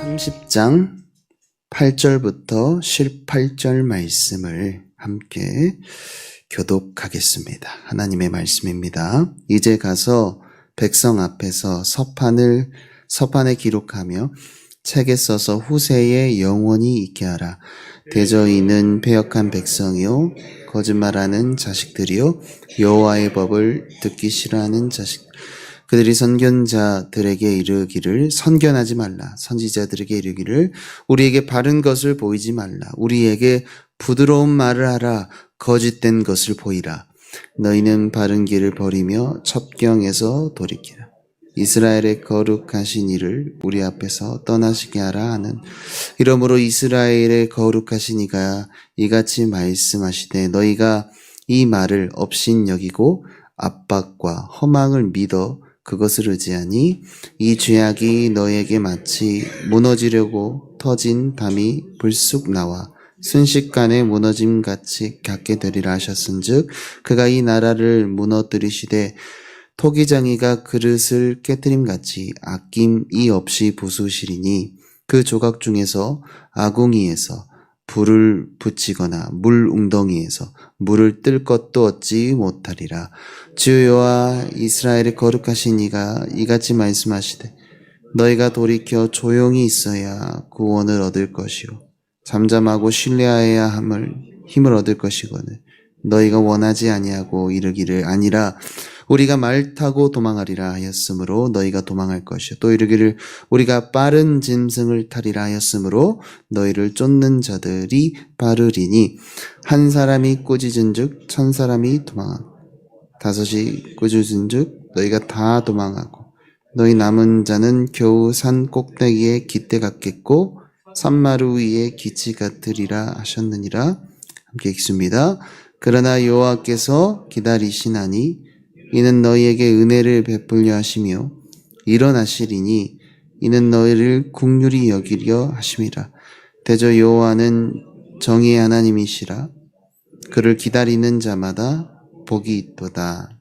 30장 8절부터 18절 말씀을 함께 교독하겠습니다. 하나님의 말씀입니다. 이제 가서 백성 앞에서 서판을 서판에 기록하며 책에 써서 후세에 영원히 있게 하라. 대저인은 패역한 백성이요 거짓말하는 자식들이요 여호와의 법을 듣기 싫어하는 자식 그들이 선견자들에게 이르기를 선견하지 말라. 선지자들에게 이르기를 우리에게 바른 것을 보이지 말라. 우리에게 부드러운 말을 하라. 거짓된 것을 보이라. 너희는 바른 길을 버리며 첩경에서 돌이키라. 이스라엘의 거룩하신 이를 우리 앞에서 떠나시게 하라 하는 이러므로 이스라엘의 거룩하신 이가 이같이 말씀하시되 너희가 이 말을 업신 여기고 압박과 허망을 믿어 그것을 의지하니 이 죄악이 너에게 마치 무너지려고 터진 담이 불쑥 나와 순식간에 무너짐 같이 갖게 되리라 하셨은즉 그가 이 나라를 무너뜨리시되 토기장이가 그릇을 깨뜨림 같이 아낌이 없이 부수시리니 그 조각 중에서 아궁이에서 불을 붙이거나 물 웅덩이에서 물을 뜰 것도 얻지 못하리라. 주여와 이스라엘의 거룩하신 이가 이같이 말씀하시되 너희가 돌이켜 조용히 있어야 구원을 얻을 것이요 잠잠하고 신뢰하여야 함을 힘을 얻을 것이거늘 너희가 원하지 아니하고 이르기를 아니라 우리가 말 타고 도망하리라 하였으므로 너희가 도망할 것이요 또 이르기를 우리가 빠른 짐승을 타리라 하였으므로 너희를 쫓는 자들이 빠르리니 한 사람이 꾸짖은즉 천 사람이 도망하고 다섯이 꾸짖은즉 너희가 다 도망하고 너희 남은 자는 겨우 산 꼭대기에 깃대 같겠고 산마루 위에 기치 같으리라 하셨느니라 함께 읽습니다. 그러나 여호와께서 기다리시나니 이는 너희에게 은혜를 베풀려 하시며 일어나시리니 이는 너희를 국률이 여기려 하심이라. 대저 여호와는 정의의 하나님이시라. 그를 기다리는 자마다 복이 있도다.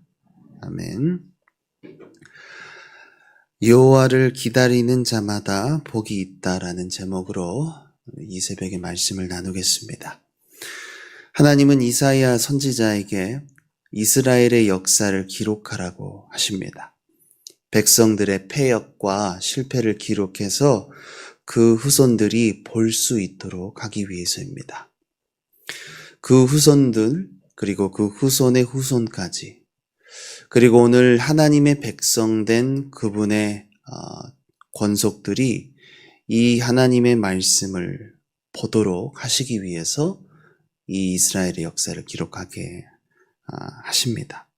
아멘. 여호와를 기다리는 자마다 복이 있다라는 제목으로 이 새벽에 말씀을 나누겠습니다. 하나님은 이사야 선지자에게 이스라엘의 역사를 기록하라고 하십니다. 백성들의 패역과 실패를 기록해서 그 후손들이 볼 수 있도록 하기 위해서입니다. 그 후손들, 그리고 그 후손의 후손까지, 그리고 오늘 하나님의 백성된 그분의 어, 권속들이 이 하나님의 말씀을 보도록 하시기 위해서 이 이스라엘의 역사를 기록하게 아, 하십니다.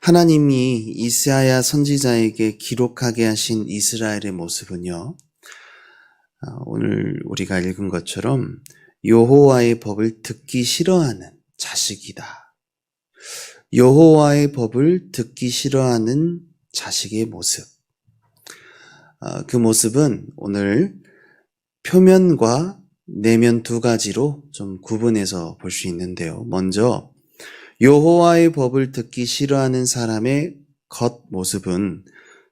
하나님이 이스라야 선지자에게 기록하게 하신 이스라엘의 모습은요. 아, 오늘 우리가 읽은 것처럼 여호와의 법을 듣기 싫어하는 자식이다. 여호와의 법을 듣기 싫어하는 자식의 모습. 아, 그 모습은 오늘 표면과 내면 두 가지로 좀 구분해서 볼 수 있는데요. 먼저 여호와의 법을 듣기 싫어하는 사람의 겉 모습은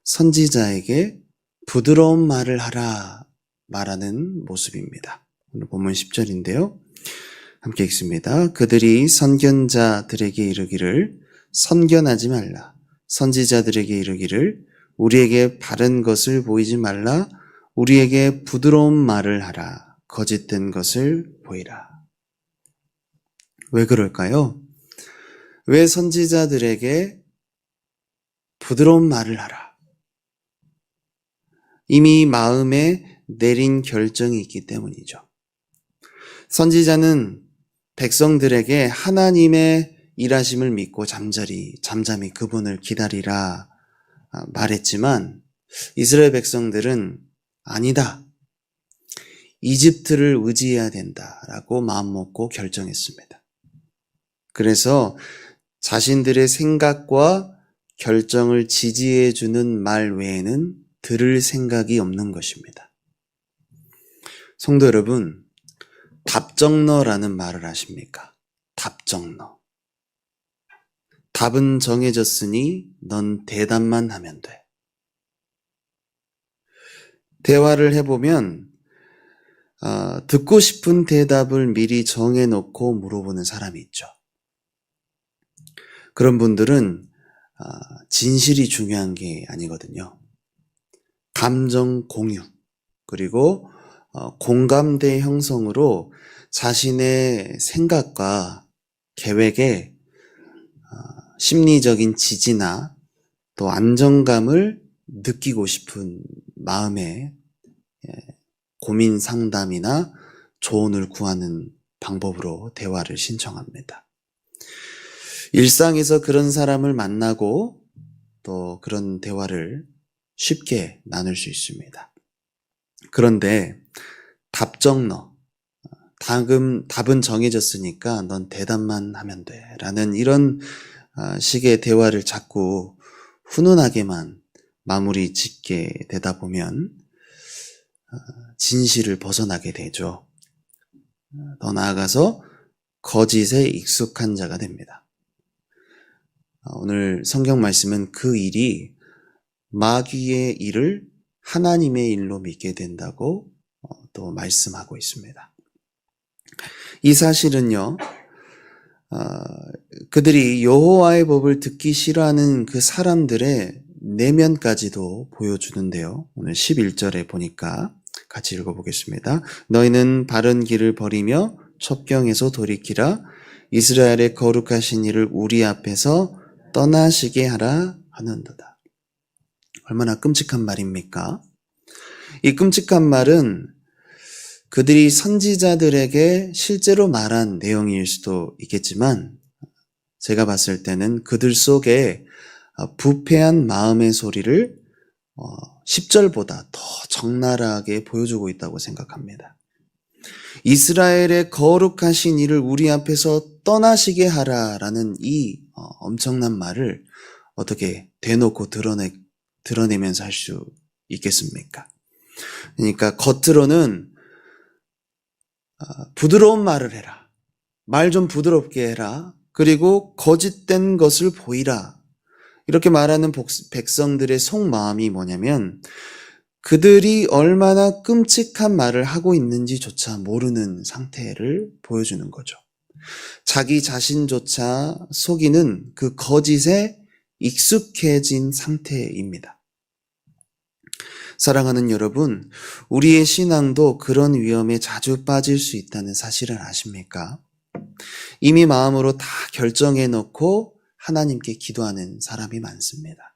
선지자에게 부드러운 말을 하라 말하는 모습입니다. 오늘 본문 10절인데요. 함께 읽습니다. 그들이 선견자들에게 이르기를 선견하지 말라. 선지자들에게 이르기를 우리에게 바른 것을 보이지 말라. 우리에게 부드러운 말을 하라. 거짓된 것을 보이라. 왜 그럴까요? 왜 선지자들에게 부드러운 말을 하라? 이미 마음에 내린 결정이 있기 때문이죠. 선지자는 백성들에게 하나님의 일하심을 믿고 잠자리, 잠잠히 그분을 기다리라 말했지만 이스라엘 백성들은 아니다. 이집트를 의지해야 된다라고 마음먹고 결정했습니다. 그래서 자신들의 생각과 결정을 지지해주는 말 외에는 들을 생각이 없는 것입니다. 성도 여러분, 답정너라는 말을 아십니까? 답정너. 답은 정해졌으니 넌 대답만 하면 돼. 대화를 해보면 어, 듣고 싶은 대답을 미리 정해놓고 물어보는 사람이 있죠. 그런 분들은 어, 진실이 중요한 게 아니거든요. 감정 공유 그리고 어, 공감대 형성으로 자신의 생각과 계획에 어, 심리적인 지지나 또 안정감을 느끼고 싶은 마음에 예, 고민 상담이나 조언을 구하는 방법으로 대화를 신청합니다. 일상에서 그런 사람을 만나고 또 그런 대화를 쉽게 나눌 수 있습니다. 그런데 답정 너, 답은, 답은 정해졌으니까 넌 대답만 하면 돼. 라는 이런 아, 식의 대화를 자꾸 훈훈하게만 마무리 짓게 되다 보면 어, 진실을 벗어나게 되죠. 더 나아가서 거짓에 익숙한 자가 됩니다. 어, 오늘 성경 말씀은 그 일이 마귀의 일을 하나님의 일로 믿게 된다고 어, 또 말씀하고 있습니다. 이 사실은요, 어, 그들이 여호와의 법을 듣기 싫어하는 그 사람들의 내면까지도 보여주는데요. 오늘 11절에 보니까 같이 읽어보겠습니다. 너희는 바른 길을 버리며 첩경에서 돌이키라 이스라엘의 거룩하신 이를 우리 앞에서 떠나시게 하라 하는도다. 얼마나 끔찍한 말입니까? 이 끔찍한 말은 그들이 선지자들에게 실제로 말한 내용일 수도 있겠지만 제가 봤을 때는 그들 속에 부패한 마음의 소리를 10절보다 더 적나라하게 보여주고 있다고 생각합니다. 이스라엘의 거룩하신 이를 우리 앞에서 떠나시게 하라라는 이 어, 엄청난 말을 어떻게 대놓고 드러내, 드러내면서 할 수 있겠습니까? 그러니까 겉으로는 아, 부드러운 말을 해라. 말 좀 부드럽게 해라. 그리고 거짓된 것을 보이라. 이렇게 말하는 백성들의 속마음이 뭐냐면 그들이 얼마나 끔찍한 말을 하고 있는지조차 모르는 상태를 보여주는 거죠. 자기 자신조차 속이는 그 거짓에 익숙해진 상태입니다. 사랑하는 여러분, 우리의 신앙도 그런 위험에 자주 빠질 수 있다는 사실을 아십니까? 이미 마음으로 다 결정해 놓고 하나님께 기도하는 사람이 많습니다.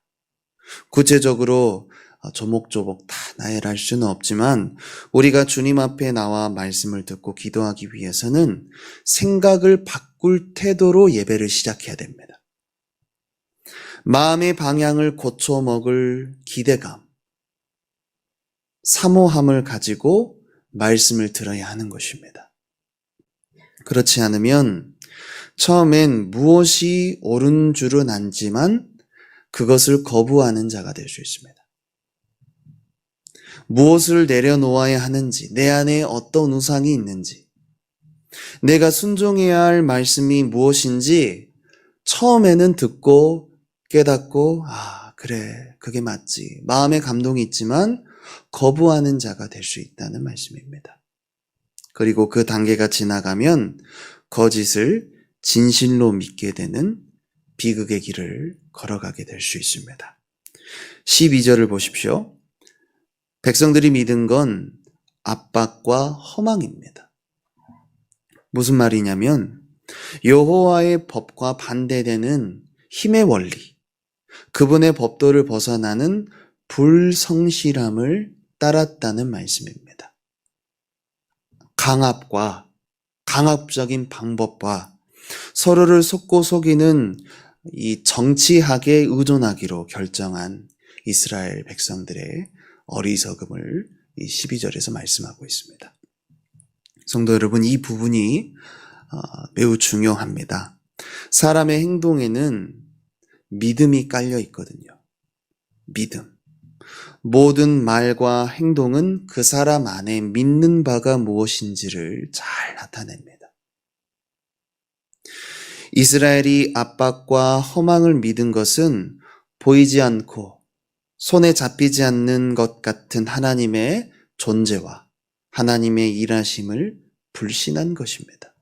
구체적으로 조목조목 다 나열할 수는 없지만 우리가 주님 앞에 나와 말씀을 듣고 기도하기 위해서는 생각을 바꿀 태도로 예배를 시작해야 됩니다. 마음의 방향을 고쳐 먹을 기대감, 사모함을 가지고 말씀을 들어야 하는 것입니다. 그렇지 않으면 처음엔 무엇이 옳은 줄은 알지만 그것을 거부하는 자가 될 수 있습니다. 무엇을 내려놓아야 하는지, 내 안에 어떤 우상이 있는지, 내가 순종해야 할 말씀이 무엇인지 처음에는 듣고 깨닫고, 아, 그래, 그게 맞지. 마음의 감동이 있지만 거부하는 자가 될 수 있다는 말씀입니다. 그리고 그 단계가 지나가면 거짓을 진실로 믿게 되는 비극의 길을 걸어가게 될 수 있습니다. 12절을 보십시오. 백성들이 믿은 건 압박과 허망입니다. 무슨 말이냐면 여호와의 법과 반대되는 힘의 원리, 그분의 법도를 벗어나는 불성실함을 따랐다는 말씀입니다. 강압과 강압적인 방법과 서로를 속고 속이는 이 정치학에 의존하기로 결정한 이스라엘 백성들의 어리석음을 이 12절에서 말씀하고 있습니다. 성도 여러분, 이 부분이 어, 매우 중요합니다. 사람의 행동에는 믿음이 깔려 있거든요. 믿음. 모든 말과 행동은 그 사람 안에 믿는 바가 무엇인지를 잘 나타냅니다. 이스라엘이 압박과 허망을 믿은 것은 보이지 않고 손에 잡히지 않는 것 같은 하나님의 존재와 하나님의 일하심을 불신한 것입니다.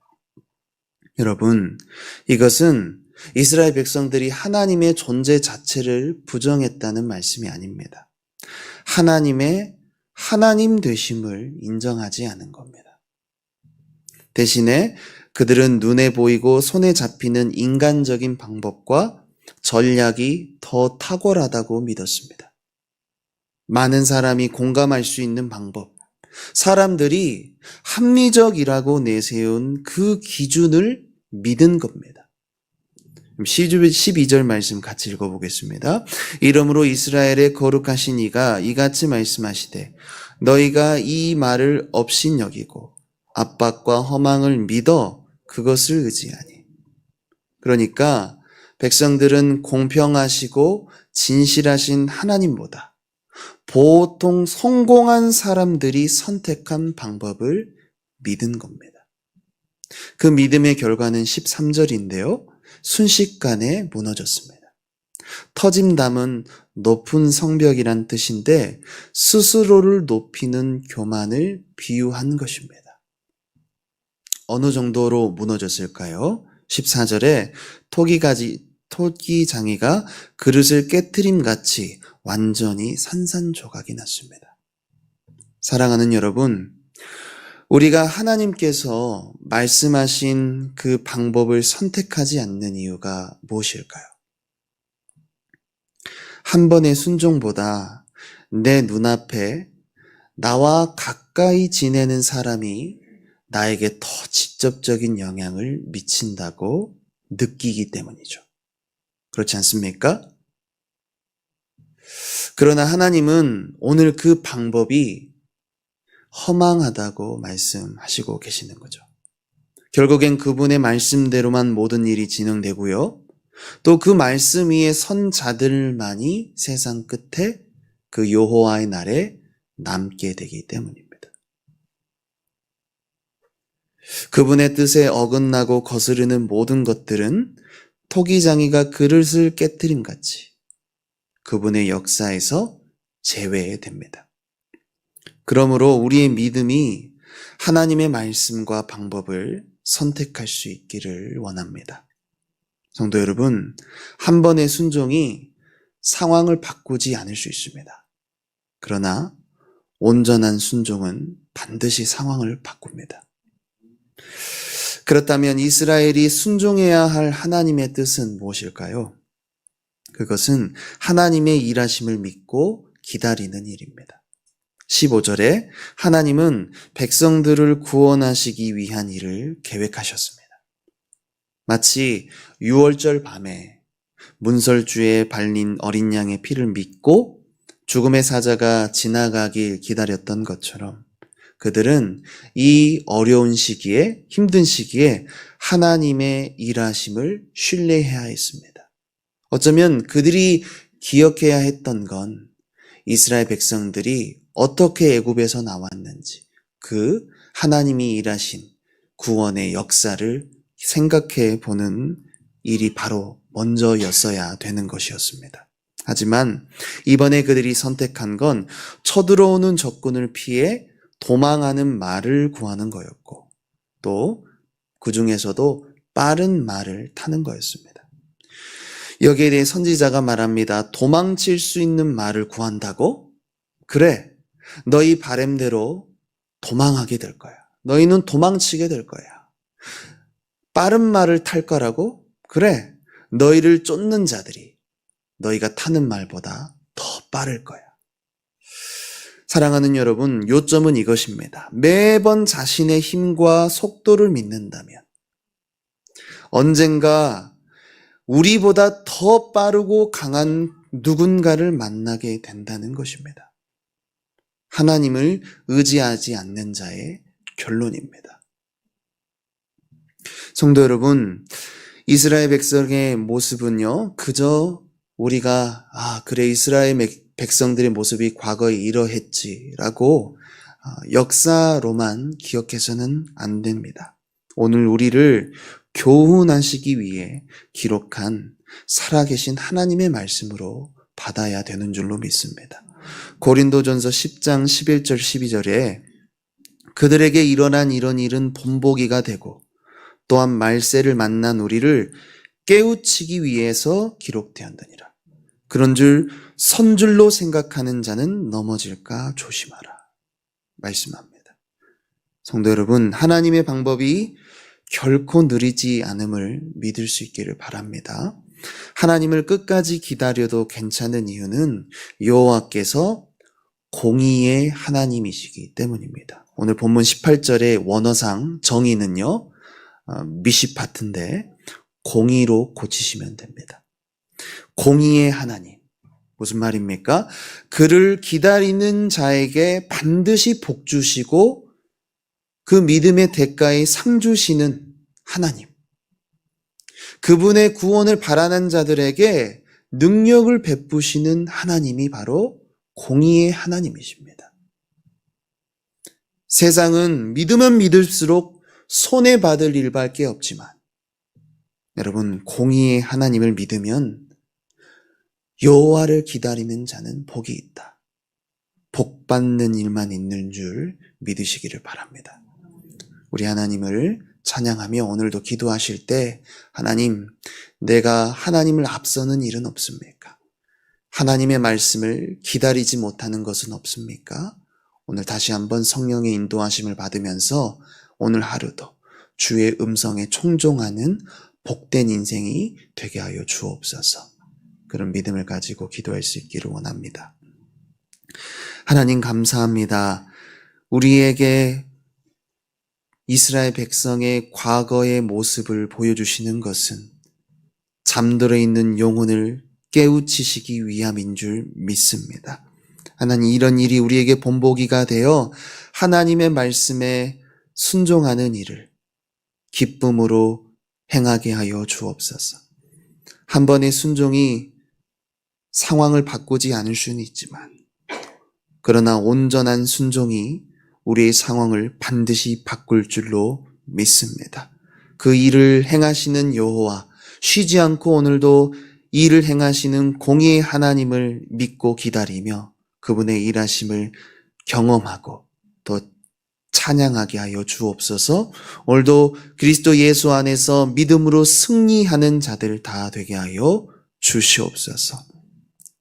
여러분, 이것은 이스라엘 백성들이 하나님의 존재 자체를 부정했다는 말씀이 아닙니다. 하나님의 하나님 되심을 인정하지 않은 겁니다. 대신에 그들은 눈에 보이고 손에 잡히는 인간적인 방법과 전략이 더 탁월하다고 믿었습니다. 많은 사람이 공감할 수 있는 방법, 사람들이 합리적이라고 내세운 그 기준을 믿은 겁니다. 12절 말씀 같이 읽어보겠습니다. 이러므로 이스라엘의 거룩하신 이가 이같이 말씀하시되 너희가 이 말을 없인 여기고 압박과 허망을 믿어 그것을 의지하니. 그러니까 백성들은 공평하시고 진실하신 하나님보다 보통 성공한 사람들이 선택한 방법을 믿은 겁니다. 그 믿음의 결과는 13절인데요. 순식간에 무너졌습니다. 터짐담은 높은 성벽이란 뜻인데 스스로를 높이는 교만을 비유한 것입니다. 어느 정도로 무너졌을까요? 14절에 토기가지, 토기장이가 그릇을 깨뜨림 같이 완전히 산산조각이 났습니다. 사랑하는 여러분, 우리가 하나님께서 말씀하신 그 방법을 선택하지 않는 이유가 무엇일까요? 한 번의 순종보다 내 눈앞에 나와 가까이 지내는 사람이 나에게 더 직접적인 영향을 미친다고 느끼기 때문이죠. 그렇지 않습니까? 그러나 하나님은 오늘 그 방법이 허망하다고 말씀하시고 계시는 거죠. 결국엔 그분의 말씀대로만 모든 일이 진행되고요. 또 그 말씀 위에 선 자들만이 세상 끝에 그 여호와의 날에 남게 되기 때문입니다. 그분의 뜻에 어긋나고 거스르는 모든 것들은 토기장이가 그릇을 깨뜨림 같이 그분의 역사에서 제외됩니다. 그러므로 우리의 믿음이 하나님의 말씀과 방법을 선택할 수 있기를 원합니다. 성도 여러분, 한 번의 순종이 상황을 바꾸지 않을 수 있습니다. 그러나 온전한 순종은 반드시 상황을 바꿉니다. 그렇다면 이스라엘이 순종해야 할 하나님의 뜻은 무엇일까요? 그것은 하나님의 일하심을 믿고 기다리는 일입니다. 15절에 하나님은 백성들을 구원하시기 위한 일을 계획하셨습니다. 마치 6월절 밤에 문설주에 발린 어린 양의 피를 믿고 죽음의 사자가 지나가길 기다렸던 것처럼 그들은 이 어려운 시기에, 힘든 시기에 하나님의 일하심을 신뢰해야 했습니다. 어쩌면 그들이 기억해야 했던 건 이스라엘 백성들이 어떻게 애굽에서 나왔는지 그 하나님이 일하신 구원의 역사를 생각해 보는 일이 바로 먼저였어야 되는 것이었습니다. 하지만 이번에 그들이 선택한 건 쳐들어오는 적군을 피해 도망하는 말을 구하는 거였고 또 그 중에서도 빠른 말을 타는 거였습니다. 여기에 대해 선지자가 말합니다. 도망칠 수 있는 말을 구한다고? 그래. 너희 바램대로 도망하게 될 거야. 너희는 도망치게 될 거야. 빠른 말을 탈 거라고? 그래. 너희를 쫓는 자들이 너희가 타는 말보다 더 빠를 거야. 사랑하는 여러분, 요점은 이것입니다. 매번 자신의 힘과 속도를 믿는다면 언젠가 우리보다 더 빠르고 강한 누군가를 만나게 된다는 것입니다. 하나님을 의지하지 않는 자의 결론입니다. 성도 여러분, 이스라엘 백성의 모습은요, 그저 우리가, 아, 그래, 이스라엘 백성들의 모습이 과거에 이러했지라고 어, 역사로만 기억해서는 안 됩니다. 오늘 우리를 교훈하시기 위해 기록한 살아계신 하나님의 말씀으로 받아야 되는 줄로 믿습니다. 고린도전서 10장 11절 12절에 그들에게 일어난 이런 일은 본보기가 되고 또한 말세를 만난 우리를 깨우치기 위해서 기록되었느니라. 그런 줄 선줄로 생각하는 자는 넘어질까 조심하라. 말씀합니다. 성도 여러분, 하나님의 방법이 결코 느리지 않음을 믿을 수 있기를 바랍니다. 하나님을 끝까지 기다려도 괜찮은 이유는 여호와께서 공의의 하나님이시기 때문입니다. 오늘 본문 18절의 원어상 정의는요, 어, 미시파트인데 공의로 고치시면 됩니다. 공의의 하나님. 무슨 말입니까? 그를 기다리는 자에게 반드시 복 주시고 그 믿음의 대가에 상 주시는 하나님. 그분의 구원을 바라는 자들에게 능력을 베푸시는 하나님이 바로 공의의 하나님이십니다. 세상은 믿으면 믿을수록 손해받을 일밖에 없지만 여러분 공의의 하나님을 믿으면 여호와를 기다리는 자는 복이 있다. 복 받는 일만 있는 줄 믿으시기를 바랍니다. 우리 하나님을 찬양하며 오늘도 기도하실 때 하나님 내가 하나님을 앞서는 일은 없습니까? 하나님의 말씀을 기다리지 못하는 것은 없습니까? 오늘 다시 한번 성령의 인도하심을 받으면서 오늘 하루도 주의 음성에 총종하는 복된 인생이 되게 하여 주옵소서. 그런 믿음을 가지고 기도할 수 있기를 원합니다. 하나님 감사합니다. 우리에게 이스라엘 백성의 과거의 모습을 보여주시는 것은 잠들어 있는 영혼을 깨우치시기 위함인 줄 믿습니다. 하나님 이런 일이 우리에게 본보기가 되어 하나님의 말씀에 순종하는 일을 기쁨으로 행하게 하여 주옵소서. 한 번의 순종이 상황을 바꾸지 않을 수는 있지만, 그러나 온전한 순종이 우리의 상황을 반드시 바꿀 줄로 믿습니다. 그 일을 행하시는 여호와, 쉬지 않고 오늘도 이 일을 행하시는 공의의 하나님을 믿고 기다리며 그분의 일하심을 경험하고 또 찬양하게 하여 주옵소서. 오늘도 그리스도 예수 안에서 믿음으로 승리하는 자들 다 되게 하여 주시옵소서.